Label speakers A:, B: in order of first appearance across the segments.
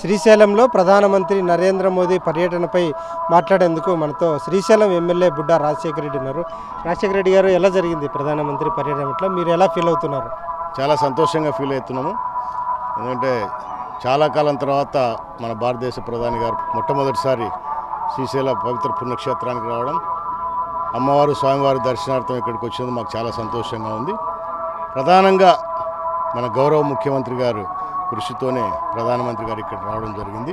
A: శ్రీశైలంలో ప్రధానమంత్రి నరేంద్ర మోదీ పర్యటనపై మాట్లాడేందుకు మనతో శ్రీశైలం ఎమ్మెల్యే బుడ్డా రాజశేఖర రెడ్డి ఉన్నారు. రాజశేఖర రెడ్డి గారు ఎలా జరిగింది ప్రధానమంత్రి పర్యటన పట్ల మీరు ఎలా ఫీల్ అవుతున్నారు?
B: చాలా సంతోషంగా ఫీల్ అవుతున్నాము. ఎందుకంటే చాలా కాలం తర్వాత మన భారతదేశ ప్రధాని గారు మొట్టమొదటిసారి శ్రీశైల పవిత్ర పుణ్యక్షేత్రానికి రావడం అమ్మవారు స్వామివారి దర్శనార్థం ఇక్కడికి వచ్చినందుకు మాకు చాలా సంతోషంగా ఉంది. ప్రధానంగా మన గౌరవ ముఖ్యమంత్రి గారు కృషితోనే ప్రధానమంత్రి గారు ఇక్కడ రావడం జరిగింది.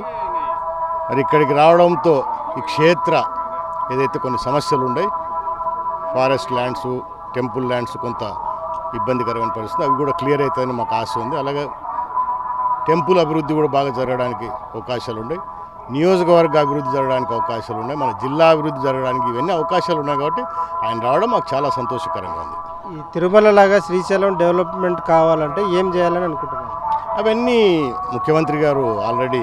B: మరి ఇక్కడికి రావడంతో ఈ క్షేత్ర ఏదైతే కొన్ని సమస్యలు ఉన్నాయి ఫారెస్ట్ ల్యాండ్స్ టెంపుల్ ల్యాండ్స్ కొంత ఇబ్బందికరమైన పరిస్థితి అవి కూడా క్లియర్ అవుతాయని మాకు ఆశ ఉంది. అలాగే టెంపుల్ అభివృద్ధి కూడా బాగా జరగడానికి అవకాశాలు ఉన్నాయి నియోజకవర్గ అభివృద్ధి జరగడానికి అవకాశాలు ఉన్నాయి మన జిల్లా అభివృద్ధి జరగడానికి ఇవన్నీ అవకాశాలు ఉన్నాయి కాబట్టి ఆయన రావడం మాకు చాలా సంతోషకరంగా ఉంది.
A: ఈ తిరుమల లాగా శ్రీశైలం డెవలప్మెంట్ కావాలంటే ఏం చేయాలని అనుకుంటున్నాను
B: అవన్నీ ముఖ్యమంత్రి గారు ఆల్రెడీ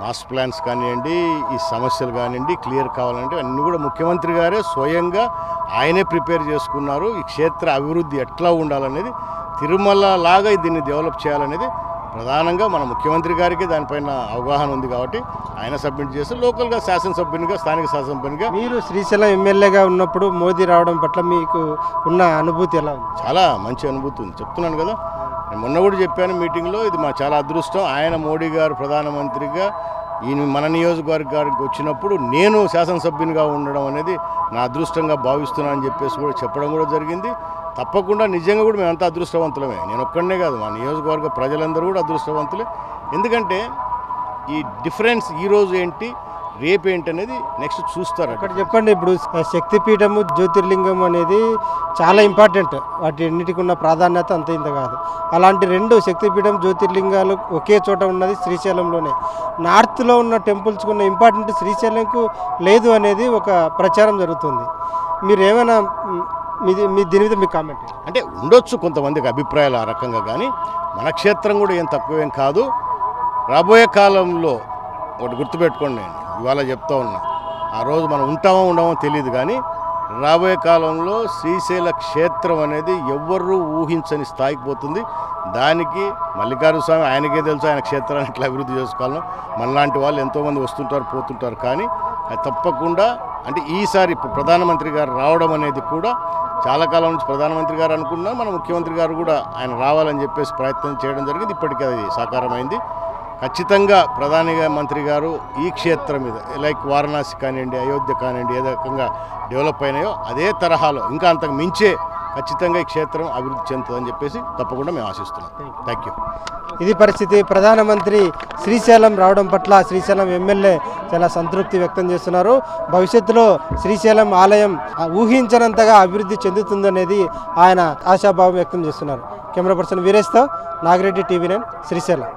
B: మాస్టర్ ప్లాన్స్ కానివ్వండి ఈ సమస్యలు కానివ్వండి క్లియర్ కావాలంటే అన్నీ కూడా ముఖ్యమంత్రి గారే స్వయంగా ఆయనే ప్రిపేర్ చేసుకున్నారు. ఈ క్షేత్ర అభివృద్ధి ఎట్లా ఉండాలనేది తిరుమల లాగా దీన్ని డెవలప్ చేయాలనేది ప్రధానంగా మన ముఖ్యమంత్రి గారికి దానిపైన అవగాహన ఉంది కాబట్టి ఆయన సబ్మిట్ చేసి లోకల్గా శాసనసభ్యునిగా స్థానిక శాసనసభ్యునిగా
A: మీరు శ్రీశైలం ఎమ్మెల్యేగా ఉన్నప్పుడు మోదీ రావడం పట్ల మీకు ఉన్న అనుభూతి ఎలా
B: చాలా మంచి అనుభూతి ఉంది. చెప్తున్నాను కదా మొన్న కూడా చెప్పాను మీటింగ్లో ఇది మా చాలా అదృష్టం. ఆయన మోడీ గారు ప్రధానమంత్రిగా ఈయన మన నియోజకవర్గానికి వచ్చినప్పుడు నేను శాసనసభ్యునిగా ఉండడం అనేది నా అదృష్టంగా భావిస్తున్నాను అని చెప్పేసి కూడా చెప్పడం కూడా జరిగింది. తప్పకుండా నిజంగా కూడా మేమంతా అదృష్టవంతులమే. నేను ఒక్కడనే కాదు మా నియోజకవర్గ ప్రజలందరూ కూడా అదృష్టవంతులే. ఎందుకంటే ఈ డిఫరెన్స్ ఈరోజు ఏంటి? రేపు ఏంటి అనేది నెక్స్ట్ చూస్తారు.
A: ఇక్కడ చెప్పండి ఇప్పుడు శక్తిపీఠము జ్యోతిర్లింగం అనేది చాలా ఇంపార్టెంట్ వాటి అన్నిటికి ఉన్న ప్రాధాన్యత అంత ఇంత కాదు. అలాంటి రెండు శక్తిపీఠం జ్యోతిర్లింగాలు ఒకే చోట ఉన్నది శ్రీశైలంలోనే. నార్త్లో ఉన్న టెంపుల్స్కి ఉన్న ఇంపార్టెంట్ శ్రీశైలంకు లేదు అనేది ఒక ప్రచారం జరుగుతుంది. మీరు ఏమైనా మ్, మీది మీ దీని మీద మీ కామెంట్
B: అంటే ఉండొచ్చు కొంతమందికి అభిప్రాయాలు ఆ రకంగా కానీ మన క్షేత్రం కూడా ఏం తక్కువేం కాదు. రాబోయే కాలంలో ఒకటి గుర్తుపెట్టుకోండి నేను. ఇవాళ చెప్తా ఉన్నా. ఆ రోజు మనం ఉంటామో ఉండమో తెలియదు కానీ రాబోయే కాలంలో శ్రీశైల క్షేత్రం అనేది ఎవ్వరూ ఊహించని స్థాయికి పోతుంది. దానికి మల్లికార్జున స్వామి ఆయనకే తెలుసు ఆయన క్షేత్రాన్ని ఎట్లా అభివృద్ధి చేసుకోవాలో. మనలాంటి వాళ్ళు ఎంతోమంది వస్తుంటారు పోతుంటారు కానీ అది తప్పకుండా అంటే ఈసారి ఇప్పుడు ప్రధానమంత్రి గారు రావడం అనేది కూడా చాలా కాలం నుంచి ప్రధానమంత్రి గారు అనుకున్నా మన ముఖ్యమంత్రి గారు కూడా ఆయన రావాలని చెప్పేసి ప్రయత్నం చేయడం జరిగింది. ఇప్పటికీ అది సాకారమైంది. ఖచ్చితంగా ప్రధాని మంత్రి గారు ఈ క్షేత్రం మీద లైక్ వారణాసి కానివ్వండి అయోధ్య కానివ్వండి ఏ రకంగా డెవలప్ అయినాయో అదే తరహాలో ఇంకా అంతకు మించే ఖచ్చితంగా ఈ క్షేత్రం అభివృద్ధి చెందుతుందని చెప్పేసి తప్పకుండా మేము ఆశిస్తున్నాం. థ్యాంక్ యూ
A: ఇది పరిస్థితి. ప్రధానమంత్రి శ్రీశైలం రావడం పట్ల శ్రీశైలం ఎమ్మెల్యే చాలా సంతృప్తి వ్యక్తం చేస్తున్నారు. భవిష్యత్తులో శ్రీశైలం ఆలయం ఊహించనంతగా అభివృద్ధి చెందుతుందనేది ఆయన ఆశాభావం వ్యక్తం చేస్తున్నారు. కెమెరా పర్సన్ వీరేష్తో నాగిరెడ్డి టీవీ నైన్ శ్రీశైలం.